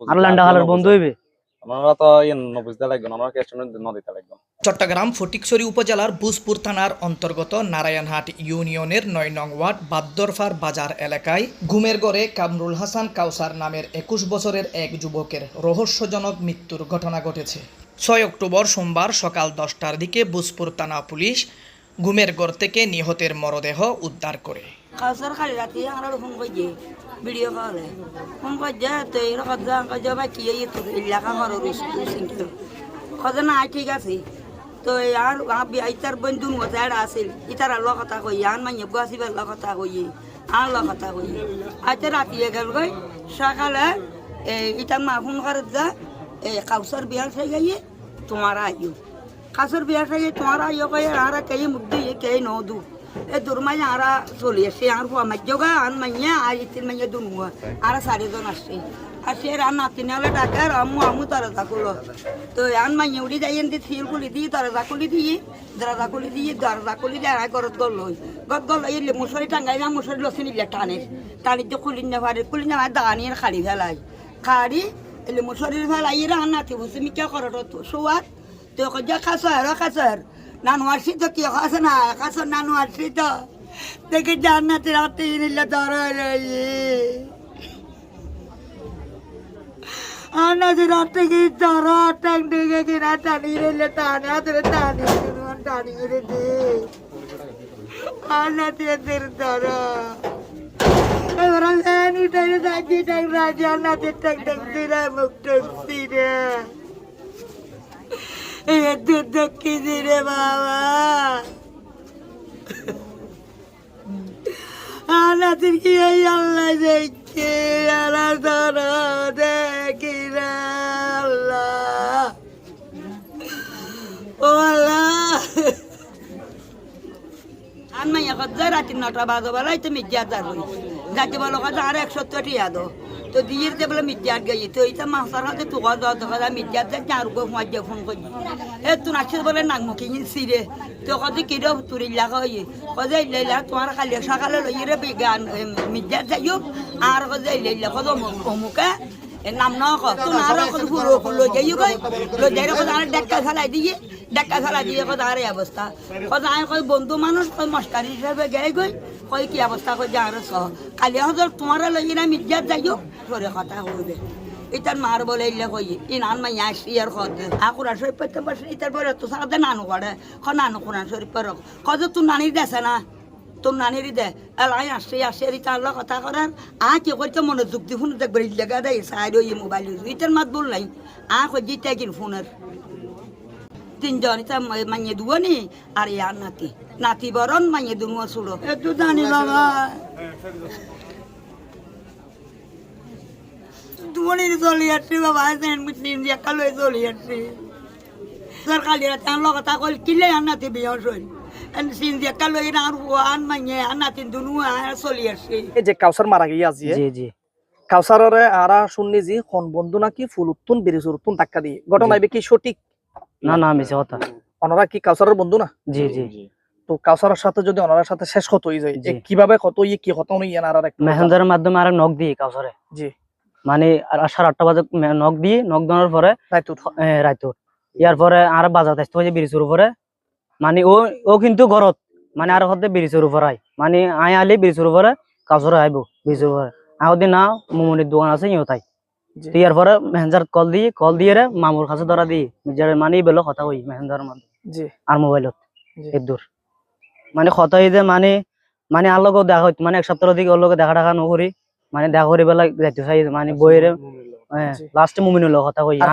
আর lambda হালের বন্ধু হইবে? আমরা তো লাগবেন আমরা ক্যাশ নদীতে লাগবেন চট্টগ্রাম ফটিকছড়ি উপজেলার বুজপুর থানার অন্তর্গত নারায়ণহাট ইউনিয়নের নয় নং ওয়ার্ড বাদ্দরফার বাজার এলাকায় ঘুমের গড়ে কামরুল হাসান কাউসার নামের একুশ বছরের এক যুবকের রহস্যজনক মৃত্যুর ঘটনা ঘটেছে। ছয় অক্টোবর সোমবার সকাল দশটার দিকে বুজপুর থানা পুলিশ ঘুমের গড় থেকে নিহতের মরদেহ উদ্ধার করে। কাউসার খালি রাতি আমরা ফোন করছে ভিডিও কলে ফোন করছে তো এই কথা কাজে বা কি এলাকা আমার সিঙ্কিল কথা না ঠিক আছে। তো আর ইতার বন্ধু এটা আছিল ইতার আল্লাহ কথা কই আন মাইয়ে গাছি বেলা কথা কই আল্লাহ কথা কই আজ রাতি গেল গই সকালে ইতার মা ফোন করে যা কাউসার বিয়ার সেই গাইয়ে তোমার আইও। কাসর বিয়ার থেকে তোমার আইও কই আর কে মুখ দিয়ে কে নদু। এ দুর্মাই আরা চলি আসছে আর ফুয়া মাজ্জগা আন মাইয়া আর ইতির মাইয়া দুনুয়া আর চারিজন আসছে আর সে রান নাতিনে হলে ডাকে আর আমু আমু তারা তাকুলো তো আন মাইয়া উড়ি যাই এনতি থিল খুলি দিয়ে দরজা খুলি দিয়ে দরজা খুলি দিয়ে দরজা খুলি দিয়ে আর ঘরত গল লই গত গল এই মুসরি টাঙ্গাই না মুসরি লসি নিলে টানে টানি যে খুলি না পারে খুলি না পারে দাঁড়ানি খালি ফেলাই খাড়ি এলে মুসরির ফেলাই রান নাতি বসে মিকা করো তো শোয়ার তো কজা খাসর খাসর ನಾನು ವರ್ಷದಕ್ಕೆ ಹಾಸನ ಹಾಸನ ನಾನು ವರ್ಷದ ತೆಗೆ ಜಾನ್ನತಿ ರಾತ್ರಿ ಏನಿಲ್ಲ ದರ ಅನ್ನದ ರಾತ್ರಿಗೆ ದರ ತಂಡಿಗೆ ಗಿಡ ತಣೀರಿಲ್ಲ ತಾನೇ ಆದ್ರೆ ತಾನೇ ತಣೀರಿದ್ದೆ ಅನ್ನತಿ ಅಂತಿರ್ತಾರ ನೀ ತೆಗೆದು ಅಜ್ಜಿ ತೆಗೆದು ರಾಜ ಅನ್ನತಿ ತೆಗ್ತೀರ তুই তো রে বাবা। আর কি এই আল্লাহ দেখে আর মাইয়া কথা রাত্রি নটা বাজো বেলায় তো মির্জা যার হই যাতে বলো কথা আর একশো টিয়া দো তো দিয়ে যে বলে মির্জার গাই তো এইটা মাসার হাতে তো কথা দেখা মির্জার যে চার গো ফোন যে ফোন করি। এ তুই নাচছে বলে নাক মুখে সিরে তো কথা কি রে, তুরি লাগা হই কথা ইল্লা তোমার খালি সকালে লই রে, বিগান মির্জার যাইও আর কথা ইল্লা কথা অমুকে এর নাম ন ক তুই আর কথা পুরো পুরো যাইও কই? লো যাই কথা আর ডাক্কা ফেলাই দিয়ে, ডাক্কা ফেলাই দিয়ে কথা আর অবস্থা। কথা আমি কই বন্ধু মানুষ কই মস্কারি হিসাবে গাই গই কই কি অবস্থা কই যা আর সহ কালি হজর তোমার লই না মির্জার যাইও তোরে কথা হইবে ইতার মার বলে ইলে কই, ইনান মাই আসি আর খদ আকুরা শরীফ পড়তে বসে, ইতার পরে তো সারাতে নানু করে খ নানু কোরআন শরীফ পড়ো কত তুই নানির দেছে না। তোর নানির দে। এলাই আসছে আসছে ইতার লগ কথা করেন। আ কি করতে মনোযোগ দি ফোন দেখবে লেগা দেয় সাইড ওই মোবাইল ইতার মাত বল নাই। আ কই জিতে কিন ফোনের। তিনজন, ইতা মাইয়ে দুয়ানি আর ইয়ার নাতি। নাতি বরণ, মাইয়ে দুনুয়া ছুড়ো একটু জানি বাবা দুয়ানির চলি আসছি বাবা তিন একা লই চলি আসছি স্যার কালি রাতে আনলো কথা কল কিলে আর নাতি বিয়ে হইল? সিন একা লই আর আন মাইয়ে আর নাতি দুনুয়া চলি আসছি এই যে কাউসার মারা গিয়ে আজি জি জি। কাউসারে আরা শুননি যে কোন বন্ধু নাকি ফুল উত্তুন বেরিসুর উত্তুন ধাক্কা দিয়ে। ঘটনা এবে কি সঠিক? না না মিছে কথা। ওনারা কি কাউসারের বন্ধু না? জি জি। তো কাউসারের সাথে যদি সাথে শেষ কত যায়। এ কীভাবে কত ইয়ে কি হতো না আর একটু মেসেঞ্জারের মাধ্যমে আর নক দিই কাউসরে। জি। মানে আর সাড়ে আটটা বাজে নক দিয়ে নক দেওয়ার পরে রাইতো ইয়ার পরে আর বাজার আসতে হয়েছে উপরে মানে ও ও কিন্তু ঘরত মানে আর হতে ব্রিজের উপরে আই মানে আই আলি ব্রিজের উপরে কাউসরে আইব ব্রিজের উপরে আহদি না মোমনির দোকান আছে ইও তাই ইয়ার পরে মেসেঞ্জার কল দিয়ে কল দিয়ে রে মামুর কাছে ধরা দিই মিজার মানে বেলো কথা হই মেসেঞ্জারের মাধ্যমে আর মোবাইলত। দূর মানে কথা যে মানে মানে আর লগেও দেখা হইতো মানে এক সপ্তাহ দিকে ওর লগে দেখা টাকা নকরি মানে দেখা করি বেলা যাইতে চাই মানে বইয়ের। লাস্টে মুমিনুল কথা কই আর।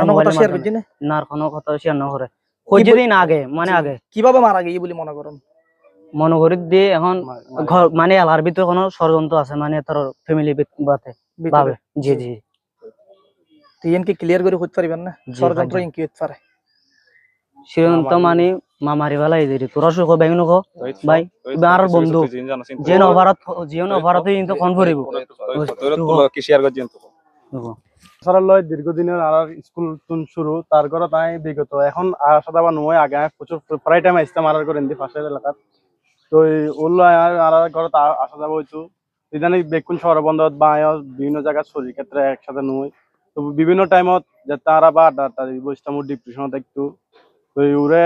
করছি না আর কোনো কথা শেয়ার না? করে কইছে দিন আগে মানে। আগে কীভাবে মারা গিয়ে বলে মনে করেন মনে করি দিয়ে এখন ঘর মানে এলার ভিতরে কোনো ষড়যন্ত্র আছে মানে তোর ফ্যামিলি বাতে ভাবে জি জি তুই ক্লিয়ার করে হইতে পারবেন না ষড়যন্ত্র ইনকি হইতে পারে সিদ্ধান্ত মানে মামারি বেলা এই দিদি তোরা সুখ ব্যাংক নখ ভাই আর বন্ধু যে অভারত যে অভারত ফোন করিব তো সারালয় দীর্ঘদিনের আর স্কুল তুন শুরু তার ঘরে তাই বিগত। এখন আসা যাওয়া নয় আগে প্রচুর প্রায় টাইম আসতাম আর করে এমনি পাশের এলাকাত। তো এই ওল্লো আর ঘরে আসা যাওয়া হইতো ইদানিং বেকুন শহর বন্ধ বা বিভিন্ন জায়গায় শরীর ক্ষেত্রে একসাথে নয় তো বিভিন্ন টাইমত যে আরা বা আড্ডা আড্ডা দিব ইস্তামুর ডিপ্রেশন থাকতো তো ইউরে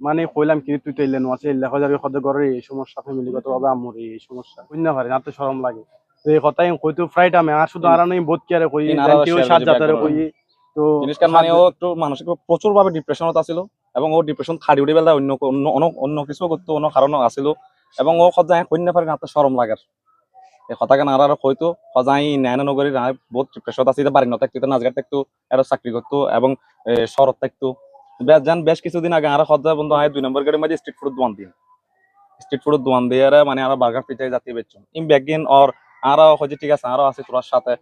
মানে কইলাম কি তুই তো ইলে নোয়াছে ইল্লা খোঁজার সদে ঘরের এই সমস্যা ফ্যামিলিগত ভাবে আম্মুর এই সমস্যা। বুঝ না পারি না তো শরম লাগে। এই কথাই কইতো ফ্রাইড আমি আর শুধু আর বোধ কই কেউ সাত কই তো জিনিসটা মানে ও একটু মানসিক প্রচুর ভাবে ডিপ্রেশনত আছিল এবং ও ডিপ্রেশন খাড়ি উঠে বেলা অন্য অন্য অন্য- কিছু করতো অন্য কারণও আছিল এবং ও সদায় কই না পারে না শরম লাগার এই কথাকে না আর হয়তো সদায় ন্যায় নগরী না বহুত ডিপ্রেশন আছিল বাড়ি না থাকতো থাকতো এটা চাকরি করতো এবং এ, শহরত থাকতো। বেশ জান বেশ কিছুদিন আগে আর সদায় বন্ধু আয় দুই নম্বর গাড়ির মাঝে স্ট্রিট ফুড দোয়ান দিয়ে। স্ট্রিট ফুড দোয়ান দিয়ে মানে আর বার্গার পিঠাই জাতীয় বেচছো ইম ব্যাগিন আর আর হচ্ছে ঠিক আছে, আরও আছে সাথে।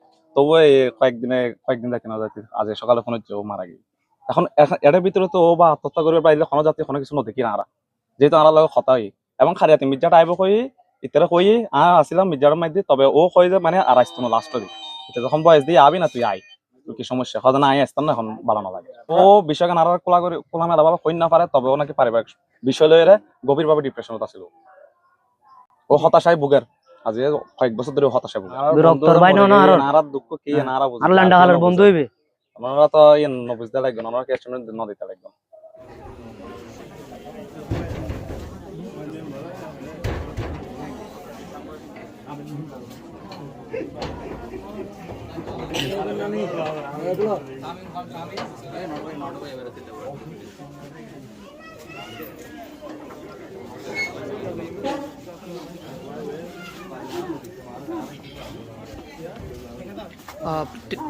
এই কয়েকদিনে, কয়েকদিন দেখে না যাতে আজ সকালে ফোন হচ্ছে ও মারা গেছে। এখন এটার ভিতরে তো ও বা আত্মহত্যা করবে পাইলে কোনো জাতীয় কোনো কিছু নদী কিনা আরা যেহেতু আনার লগে কথা হই। এবং খারিয়াতে মির্জাটা আইব কই ইতারা কই, আ আসিলাম মির্জার তবে ও কই যে মানে আর আসতো না লাস্ট দিন এটা যখন বয়স দিয়ে আবি না, তুই আই কি সমস্যা? হয়তো না আই আসতাম না, এখন ভালো না লাগে। ও আর কোলা করে, কোলা মেলা ভাবে কই না পারে তবে ও নাকি পারিবারিক বিষয় লয়ে গভীরভাবে ডিপ্রেশনত আছিল ও হতাশায় ভুগের। আজ এই কয়েক বছর ধরে ও হতাশায় ভুগে বিরক্তর ভাই না আর নারার দুঃখ কি নারা বুঝে আর লান্ডা হালার বন্ধু হইবে ওনারা তো ইয়ে নবুঝতে লাগবে ওনারা ক্যাশ নদীতে লাগবে আহ,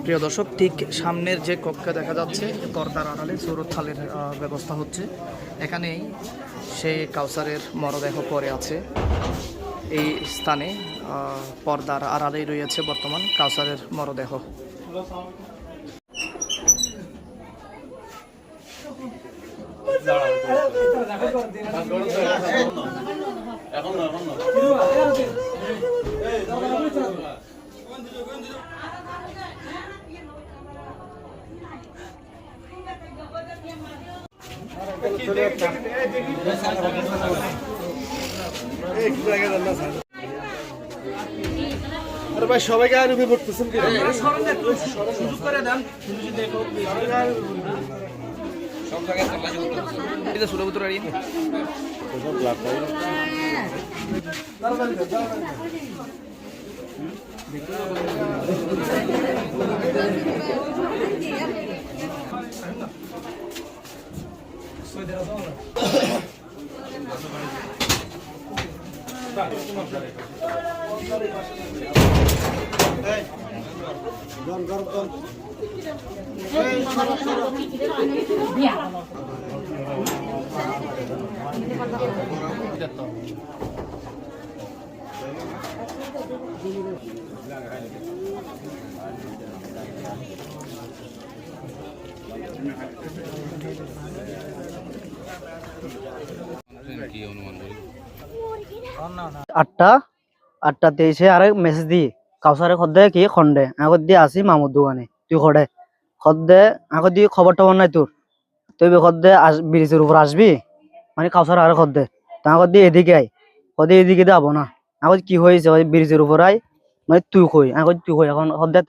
প্রিয় দর্শক ঠিক সামনের যে কক্ষে দেখা যাচ্ছে পর্দার আড়ালে সুরত থালের আহ, ব্যবস্থা হচ্ছে। এখানেই সেই কাউসারের মরদেহ পরে আছে। এই স্থানে পর্দার আড়ালেই রয়েছে বর্তমান কাউসারের মরদেহ। আরে ভাই সবাইকে আর রূপে পড়তেছেন কি? Sen de. Söyle az ona. Dön, dön, dön. Hey, şarap, şarap. Ya. Thank you. আটটা আটটা তেইশে আরে মেসেজ দি, কাউসারে খদ্দে কি খন্ডে আগত দিয়ে আসি মামুর দোকানে, তুই খড়ে খদ্দে, আগত দিয়ে খবর টবর নাই তোর তুই খদ্দে আস ব্রিজের উপর আসবি? মানে কাউসার আরে খদ্দে। তা আগত দিয়ে এদিকে আই। খদ্দে এদিকে দিয়ে আবো না। আগত কি হয়েছে ব্রিজের উপর আই। মানে তুই কই? আগত তুই কই? এখন খদ্দে